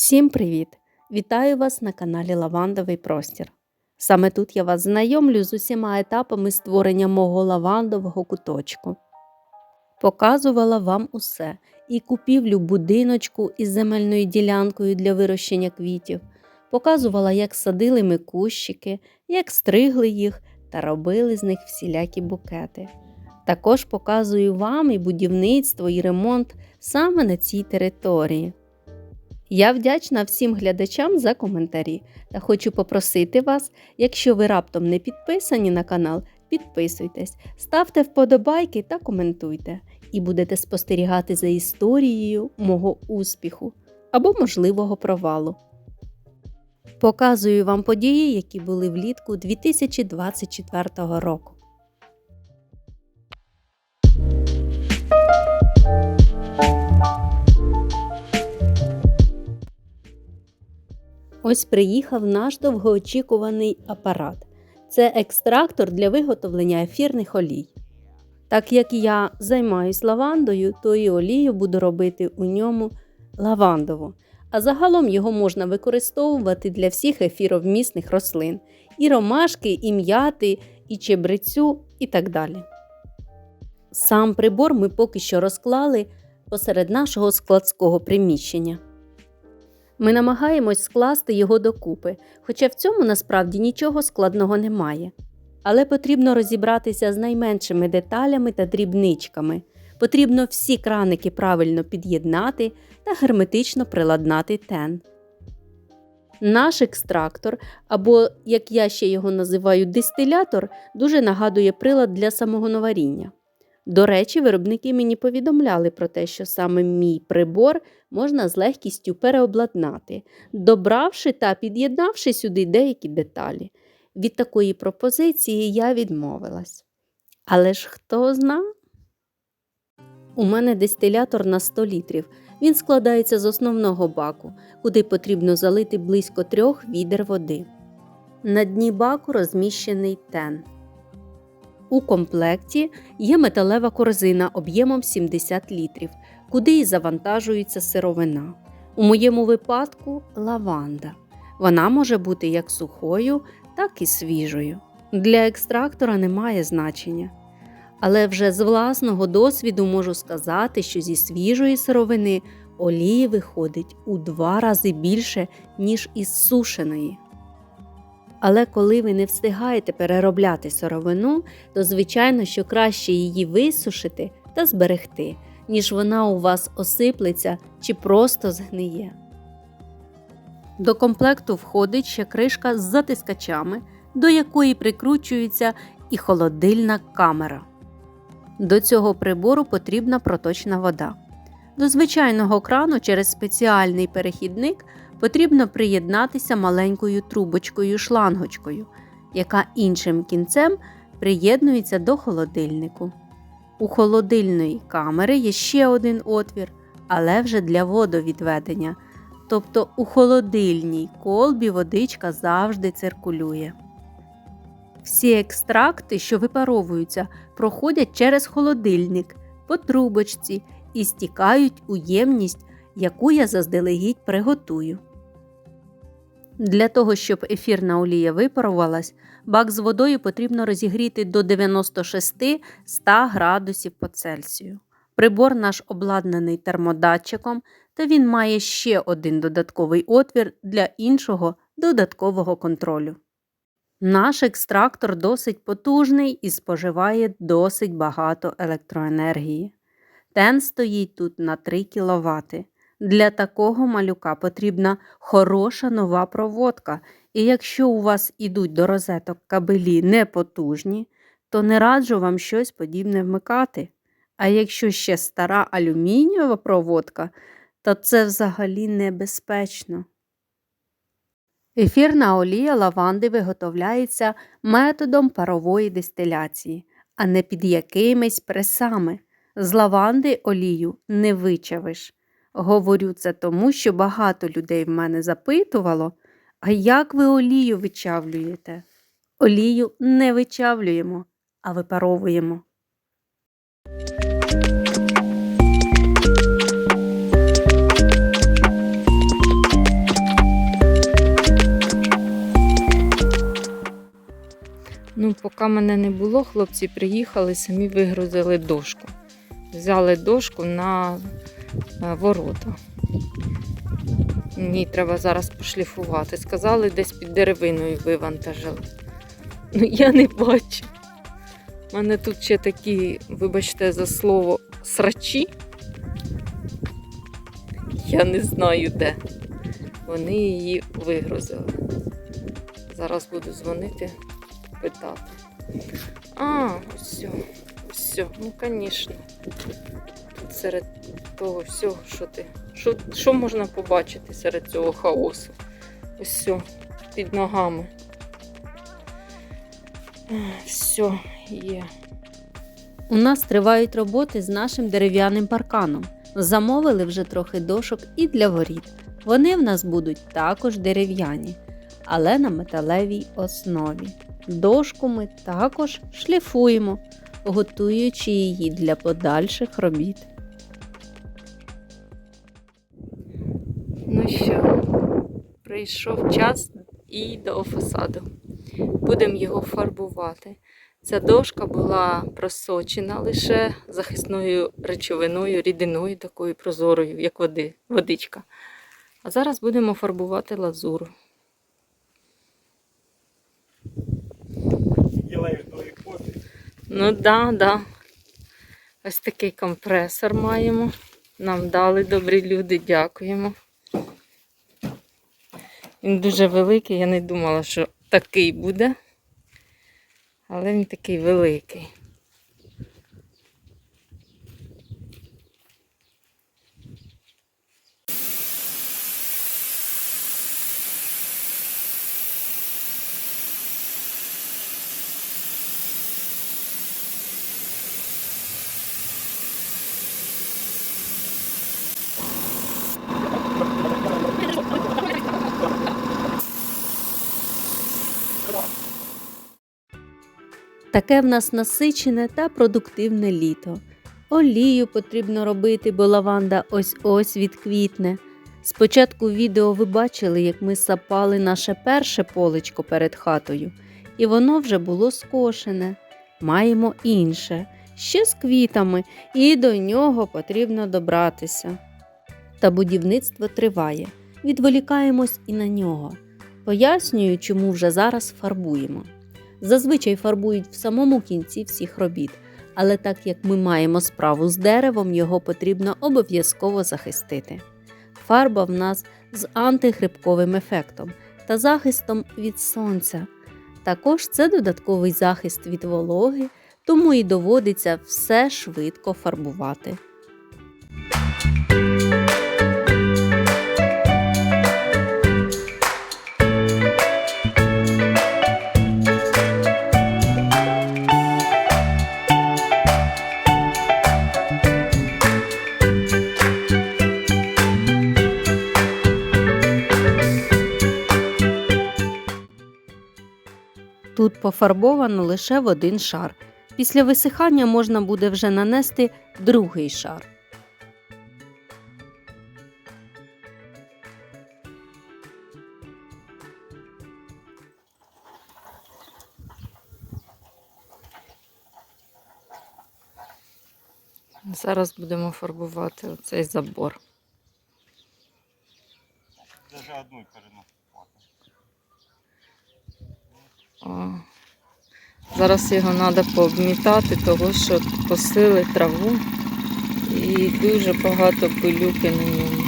Всім привіт! Вітаю вас на каналі Лавандовий Простір. Саме тут я вас знайомлю з усіма етапами створення мого лавандового куточку. Показувала вам усе і купівлю будиночку із земельною ділянкою для вирощення квітів, показувала, як садили ми кущики, як стригли їх та робили з них всілякі букети. Також показую вам і будівництво, і ремонт саме на цій території. Я вдячна всім глядачам за коментарі та хочу попросити вас, якщо ви раптом не підписані на канал, підписуйтесь, ставте вподобайки та коментуйте, і будете спостерігати за історією мого успіху або можливого провалу. Показую вам події, які були влітку 2024 року. Ось приїхав наш довгоочікуваний апарат. Це екстрактор для виготовлення ефірних олій. Так як я займаюсь лавандою, то і олію буду робити у ньому лавандову. А загалом його можна використовувати для всіх ефіровмісних рослин і ромашки, і м'яти, і чебрецю, і так далі. Сам прибор ми поки що розклали посеред нашого складського приміщення. Ми намагаємось скласти його докупи, хоча в цьому насправді нічого складного немає. Але потрібно розібратися з найменшими деталями та дрібничками. Потрібно всі краники правильно під'єднати та герметично приладнати тен. Наш екстрактор, або, як я ще його називаю, дистилятор, дуже нагадує прилад для самогоноваріння. До речі, виробники мені повідомляли про те, що саме мій прибор можна з легкістю переобладнати, добравши та під'єднавши сюди деякі деталі. Від такої пропозиції я відмовилась. Але ж хто зна? У мене дистилятор на 100 літрів. Він складається з основного баку, куди потрібно залити близько трьох відер води. На дні баку розміщений тен. У комплекті є металева корзина об'ємом 70 літрів, куди і завантажується сировина. У моєму випадку лаванда. Вона може бути як сухою, так і свіжою. Для екстрактора немає значення. Але вже з власного досвіду можу сказати, що зі свіжої сировини олії виходить у два рази більше, ніж із сушеної. Але коли ви не встигаєте переробляти сировину, то звичайно, що краще її висушити та зберегти, ніж вона у вас осиплеться чи просто згниє. До комплекту входить ще кришка з затискачами, до якої прикручується і холодильна камера. До цього прибору потрібна проточна вода. До звичайного крану через спеціальний перехідник потрібно приєднатися маленькою трубочкою шлангочкою, яка іншим кінцем приєднується до холодильнику. У холодильної камери є ще один отвір, але вже для водовідведення. Тобто у холодильній колбі водичка завжди циркулює. Всі екстракти, що випаровуються, проходять через холодильник по трубочці і стікають у ємність, яку я заздалегідь приготую. Для того, щоб ефірна олія випарувалась, бак з водою потрібно розігріти до 96-100 градусів по Цельсію. Прибор наш обладнаний термодатчиком, та він має ще один додатковий отвір для іншого додаткового контролю. Наш екстрактор досить потужний і споживає досить багато електроенергії. Тен стоїть тут на 3 кВт. Для такого малюка потрібна хороша нова проводка, і якщо у вас ідуть до розеток кабелі непотужні, то не раджу вам щось подібне вмикати. А якщо ще стара алюмінієва проводка, то це взагалі небезпечно. Ефірна олія лаванди виготовляється методом парової дистиляції, а не під якимись пресами. З лаванди олію не вичавиш. Говорю це тому, що багато людей в мене запитувало, а як ви олію вичавлюєте? Олію не вичавлюємо, а випаровуємо. Ну, Поки мене не було, хлопці приїхали, самі вигрузили дошку. Взяли дошку на ворота. Мені треба зараз пошліфувати. Сказали, десь під деревиною вивантажили. Ну, я не бачу. У мене тут ще такі, вибачте за слово, срачі. Я не знаю де. Вони її вигрузили. Зараз буду дзвонити, питати. А, все, все, ну звісно. Серед того всього, що ти. Що, що можна побачити серед цього хаосу? Ось все, під ногами. Все, є. У нас тривають роботи з нашим дерев'яним парканом. Замовили вже трохи дошок і для воріт. Вони в нас будуть також дерев'яні, але на металевій основі. Дошку ми також шліфуємо, готуючи її для подальших робіт. Ну що, прийшов час і до фасаду. Будемо його фарбувати. Ця дошка була просочена лише захисною речовиною, рідиною такою прозорою, як води, водичка. А зараз будемо фарбувати лазуру. Ну да, да. Ось такий компресор маємо. Нам дали добрі люди, дякуємо. Він дуже великий, я не думала, що такий буде. Але він такий великий. Таке в нас насичене та продуктивне літо. Олію потрібно робити, бо лаванда ось-ось відквітне. Спочатку відео ви бачили, як ми сапали наше перше полечко перед хатою, і воно вже було скошене. Маємо інше, ще з квітами, і до нього потрібно добратися. Та будівництво триває. Відволікаємось і на нього. Пояснюю, чому вже зараз фарбуємо. Зазвичай фарбують в самому кінці всіх робіт, але так як ми маємо справу з деревом, його потрібно обов'язково захистити. Фарба в нас з антигрибковим ефектом та захистом від сонця. Також це додатковий захист від вологи, тому і доводиться все швидко фарбувати. Пофарбовано лише в один шар. Після висихання можна буде вже нанести другий шар. Зараз будемо фарбувати оцей забор. Даже коренной хватит. О. Зараз його треба пообмітати, того що посили траву і дуже багато пилюки на ньому.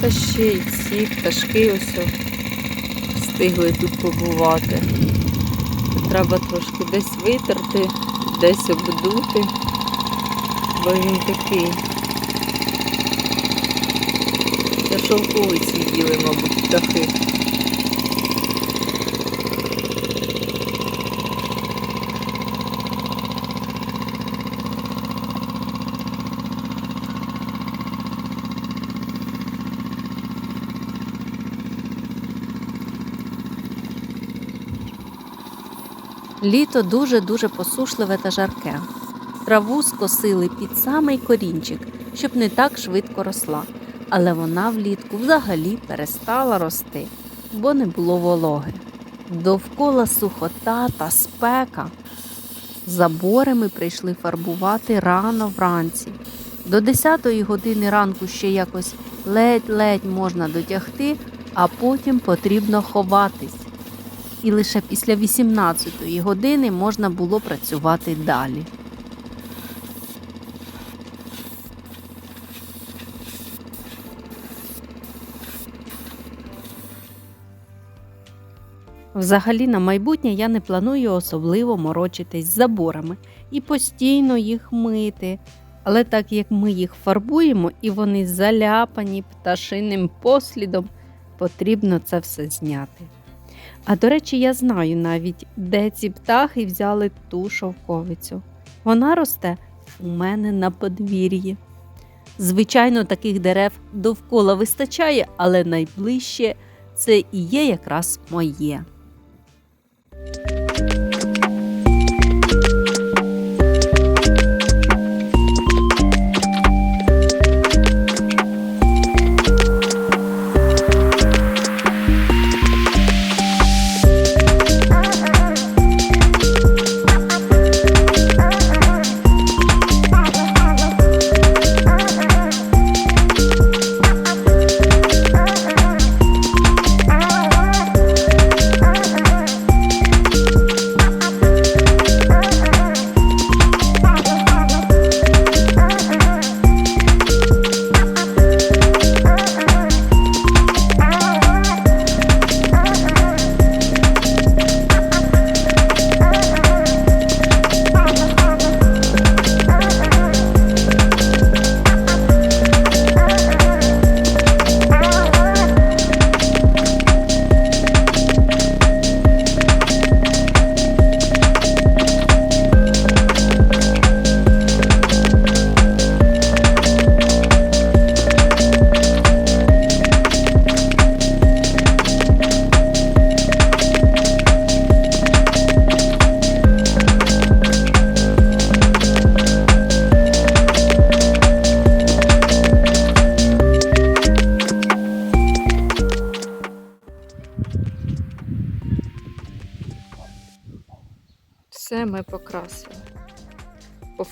Та ще й ці пташки ось встигли тут побувати. Треба трошки десь витерти, десь обдути, бо він такий. Це шовковиці їли, мабуть, птахи. Літо дуже-дуже посушливе та жарке. Траву скосили під самий корінчик, щоб не так швидко росла, але вона влітку взагалі перестала рости, бо не було вологи. Довкола сухота та спека. Забори ми прийшли фарбувати рано вранці. До 10 години ранку ще якось ледь-ледь можна дотягти, а потім потрібно ховатись. І лише після 18 години можна було працювати далі. Взагалі, на майбутнє я не планую особливо морочитись з заборами і постійно їх мити. Але так як ми їх фарбуємо і вони заляпані пташиним послідом, потрібно це все зняти. А до речі, я знаю навіть, де ці птахи взяли ту шовковицю. Вона росте у мене на подвір'ї. Звичайно, таких дерев довкола вистачає, але найближче це і є якраз моє.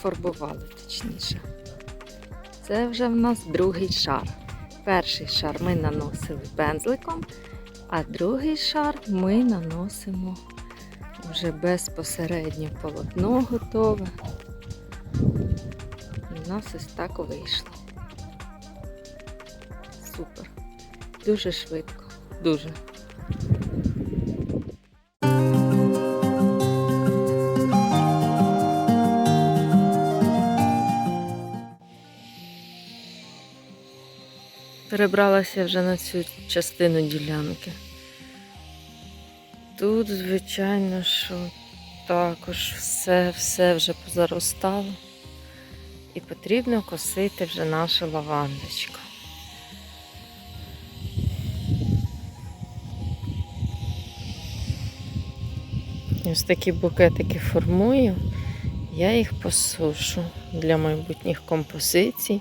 Пофарбували, точніше. Це вже в нас другий шар. Перший шар ми наносили пензликом, а другий шар ми наносимо вже безпосередньо полотно готове. І в нас ось так вийшло. Супер. Дуже швидко. Дуже. Перебралася вже на цю частину ділянки. Тут, звичайно, що також все, все вже позаростало. І потрібно косити вже нашу лавандочку. Ось такі букетики формую. Я їх посушу для майбутніх композицій.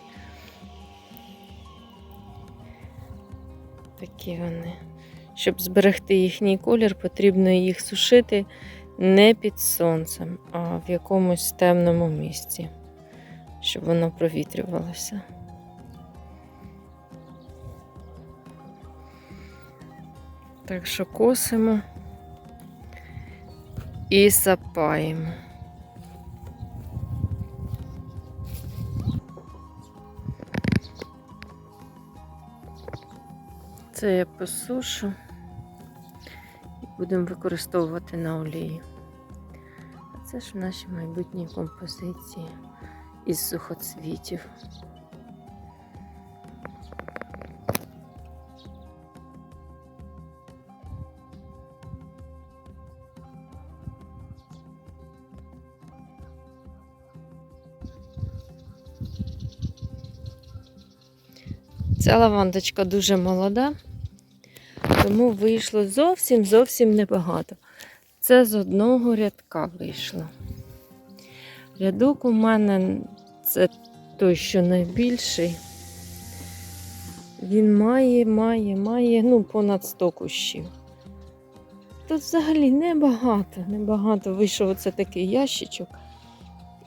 Такі вони. Щоб зберегти їхній колір, потрібно їх сушити не під сонцем, а в якомусь темному місці, щоб воно провітрювалося. Так що косимо і сапаємо. Це я посушу і будемо використовувати на олії. А це ж наші майбутні композиції із сухоцвітів. Ця лавандочка дуже молода, тому вийшло зовсім зовсім небагато. Це з одного рядка вийшло. Рядок у мене це той, що найбільший. Він має, має, має ну, понад 100 кущів. Тут взагалі небагато, небагато. Вийшов оце такий ящичок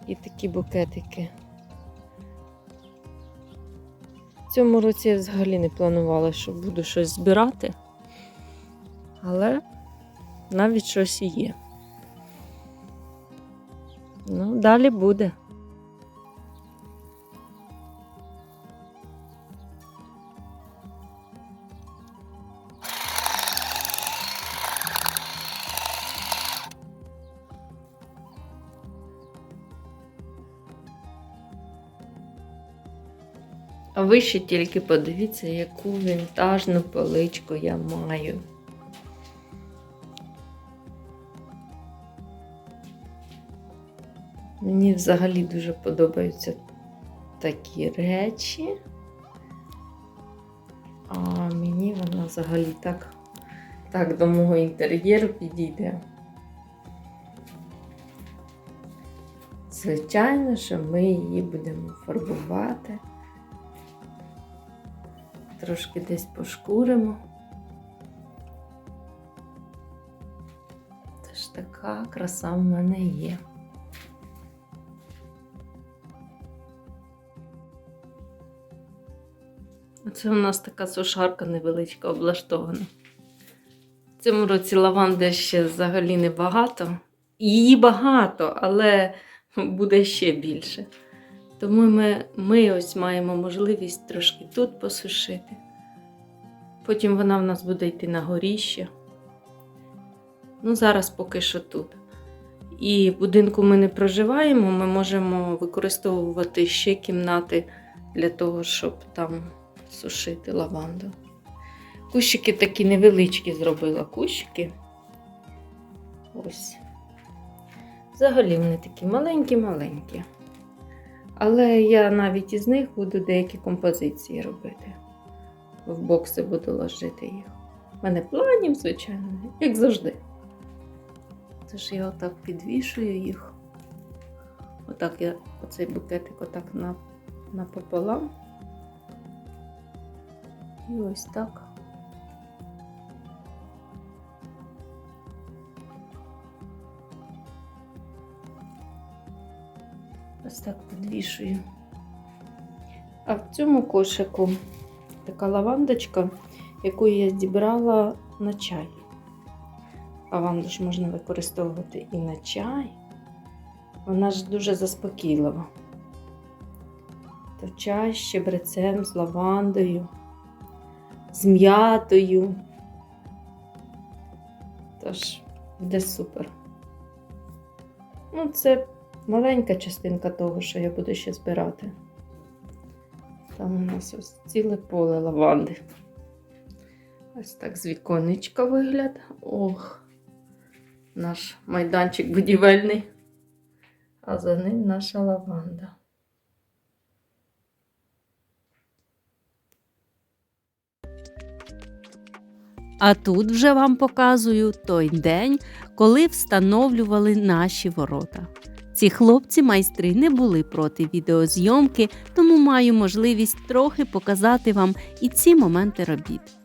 і такі букетики. В цьому році я взагалі не планувала, що буду щось збирати, але навіть щось і є. Ну, далі буде. А ви ще тільки подивіться, яку вінтажну поличку я маю. Мені взагалі дуже подобаються такі речі. А мені вона взагалі так, так до мого інтер'єру підійде. Звичайно, що ми її будемо фарбувати. Трошки десь пошкуримо. Це ж така краса в мене є. Оце у нас така сушарка невеличка облаштована. В цьому році лаванди ще взагалі небагато. Її багато, але буде ще більше. Тому ми, ми ось маємо можливість трошки тут посушити. Потім вона в нас буде йти на горіще. Ну, зараз поки що тут. І будинку ми не проживаємо, ми можемо використовувати ще кімнати для того, щоб там сушити лаванду. Кущики такі невеличкі зробила кущики. Ось. Взагалі вони такі маленькі-маленькі. Але я навіть із них буду деякі композиції робити. В бокси буду ложити їх. У мене планів, звичайно, як завжди. Тож я отак підвішую їх. Отак я оцей букетик отак на, напополам. І ось так. Ось так підвішую. А в цьому кошику така лавандочка, яку я зібрала на чай. Лаванду ж можна використовувати і на чай. Вона ж дуже заспокійлива. То чай з щебрецем, з лавандою, з м'ятою. Тож, буде супер. Ну, це маленька частинка того, що я буду ще збирати. Там у нас ось ціле поле лаванди. Ось так з віконечка вигляд. Ох, наш майданчик будівельний. А за ним наша лаванда. А тут вже вам показую той день, коли встановлювали наші ворота. Ці хлопці майстри не були проти відеозйомки, тому маю можливість трохи показати вам і ці моменти робіт.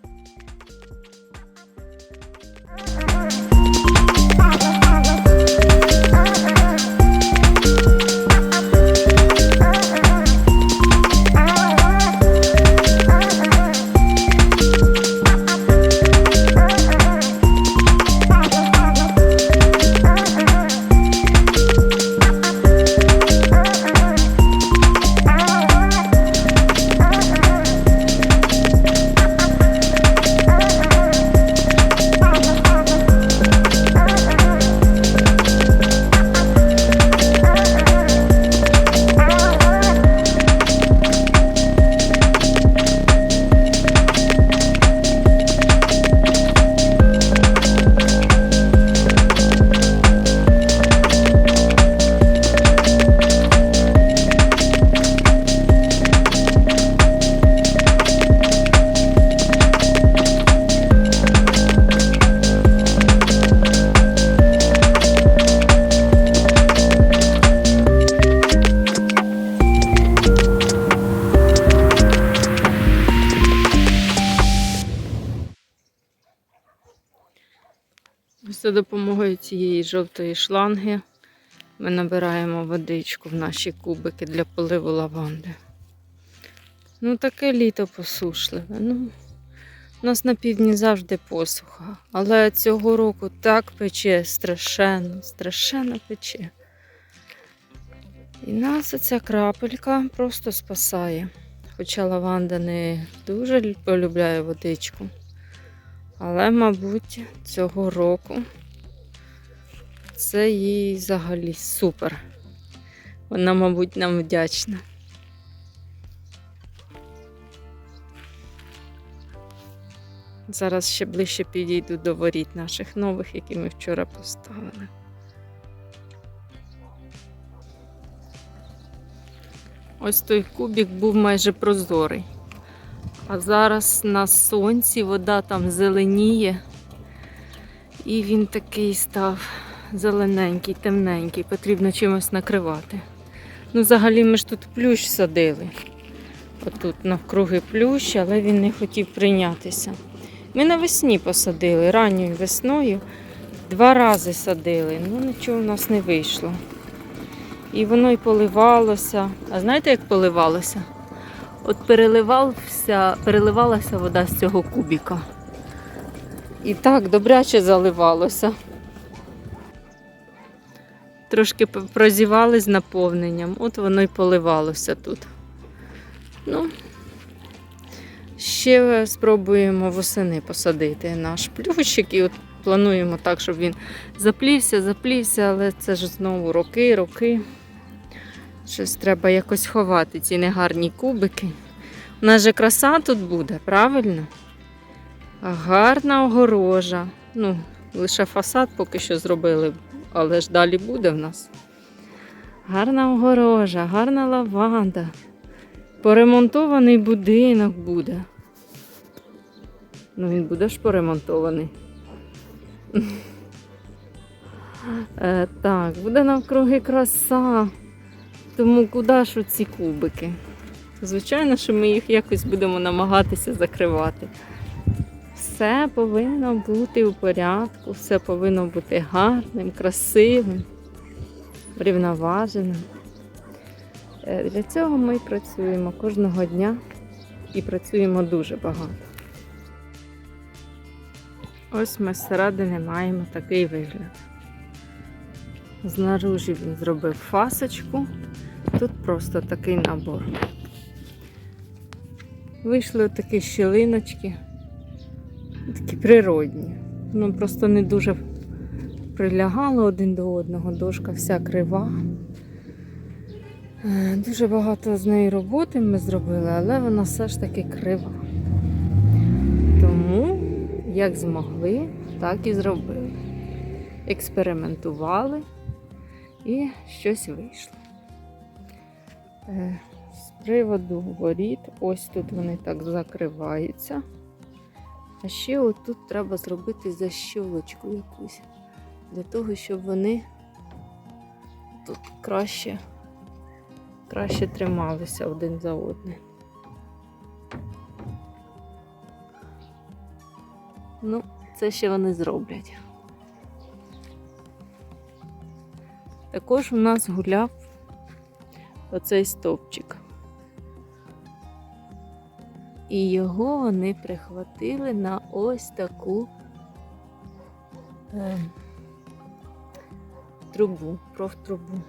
Цієї жовтої шланги ми набираємо водичку в наші кубики для поливу лаванди. Ну, таке літо посушливе. Ну, у нас на півдні завжди посуха, але цього року так пече страшенно, страшенно пече. І нас оця крапелька просто спасає. Хоча лаванда не дуже полюбляє водичку. Але, мабуть, цього року це їй взагалі супер. Вона, мабуть, нам вдячна. Зараз ще ближче підійду до воріт наших нових, які ми вчора поставили. Ось той кубик був майже прозорий. А зараз на сонці вода там зеленіє. І він такий став зелененький, темненький, потрібно чимось накривати. Ну, взагалі ми ж тут плющ садили. Отут навкруги плющ, але він не хотів прийнятися. Ми навесні посадили, ранньою весною. Два рази садили, ну нічого в нас не вийшло. І воно й поливалося. А знаєте, як поливалося? От переливався, переливалася вода з цього кубіка. І так добряче заливалося. Трошки прозівали з наповненням, от воно й поливалося тут. Ну, ще спробуємо восени посадити наш плющик і от плануємо так, щоб він заплівся, заплівся, але це ж знову роки, роки. Щось треба якось ховати ці негарні кубики. У нас же краса тут буде, правильно? Гарна огорожа. Ну, лише фасад поки що зробили, але ж далі буде в нас. Гарна огорожа, гарна лаванда. Поремонтований будинок буде. Ну, він буде ж поремонтований. Е, так, буде навкруги краса. Тому куди ж ці кубики? Звичайно, що ми їх якось будемо намагатися закривати. Все повинно бути у порядку, все повинно бути гарним, красивим, врівноваженим. Е, Для цього ми працюємо кожного дня і працюємо дуже багато. Ось ми зсередини маємо такий вигляд. Знаружі він зробив фасочку, тут просто такий набор. Вийшли такі щілиночки, такі природні. Воно просто не дуже прилягало один до одного, дошка вся крива. Е, Дуже багато з неї роботи ми зробили, але вона все ж таки крива. Тому, як змогли, так і зробили. Експериментували і щось вийшло. Е, З приводу воріт, ось тут вони так закриваються. А ще отут треба зробити защолочку якусь, для того, щоб вони тут краще, краще трималися один за одним. Ну, це ще вони зроблять. Також у нас гуляв оцей стовпчик. І його вони прихватили на ось таку е, трубу, профтрубу.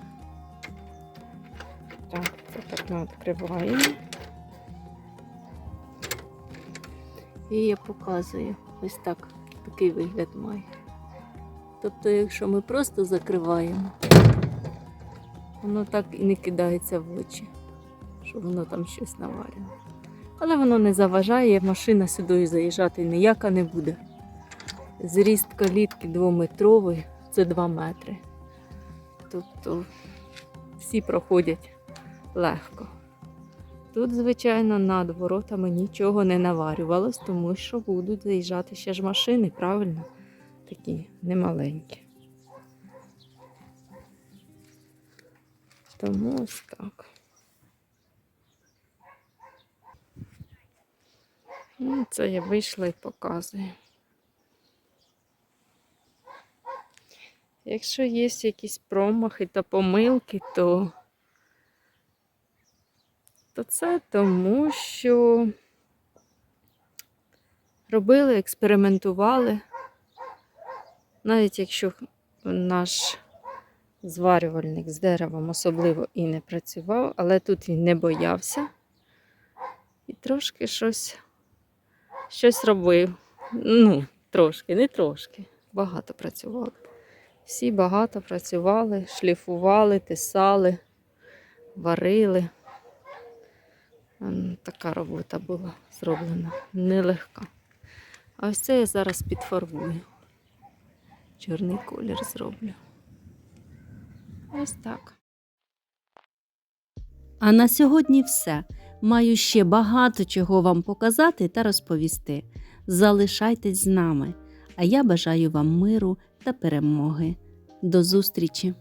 Так, це так ми відкриваємо. І я показую. Ось так такий вигляд має. Тобто, якщо ми просто закриваємо, воно так і не кидається в очі, що воно там щось наварено. Але воно не заважає, машина сюди заїжджати ніяка не буде. Зріст калітки двометровий, це 2 метри. Тобто всі проходять легко. Тут, звичайно, над воротами нічого не наварювалось, тому що будуть заїжджати ще ж машини, правильно? Такі немаленькі. Тому ось так. Ну, це я вийшла і показую. Якщо є якісь промахи та помилки, то, то це тому, що робили, експериментували. Навіть якщо наш зварювальник з деревом особливо і не працював, але тут він не боявся і трошки щось, щось робив. Ну, трошки, не трошки. Багато працював. Всі багато працювали, шліфували, тисали, варили. Така робота була зроблена, нелегка. А ось це я зараз підфарбую. Чорний колір зроблю. Ось так. А на сьогодні все. Маю ще багато чого вам показати та розповісти. Залишайтесь з нами, а я бажаю вам миру та перемоги. До зустрічі!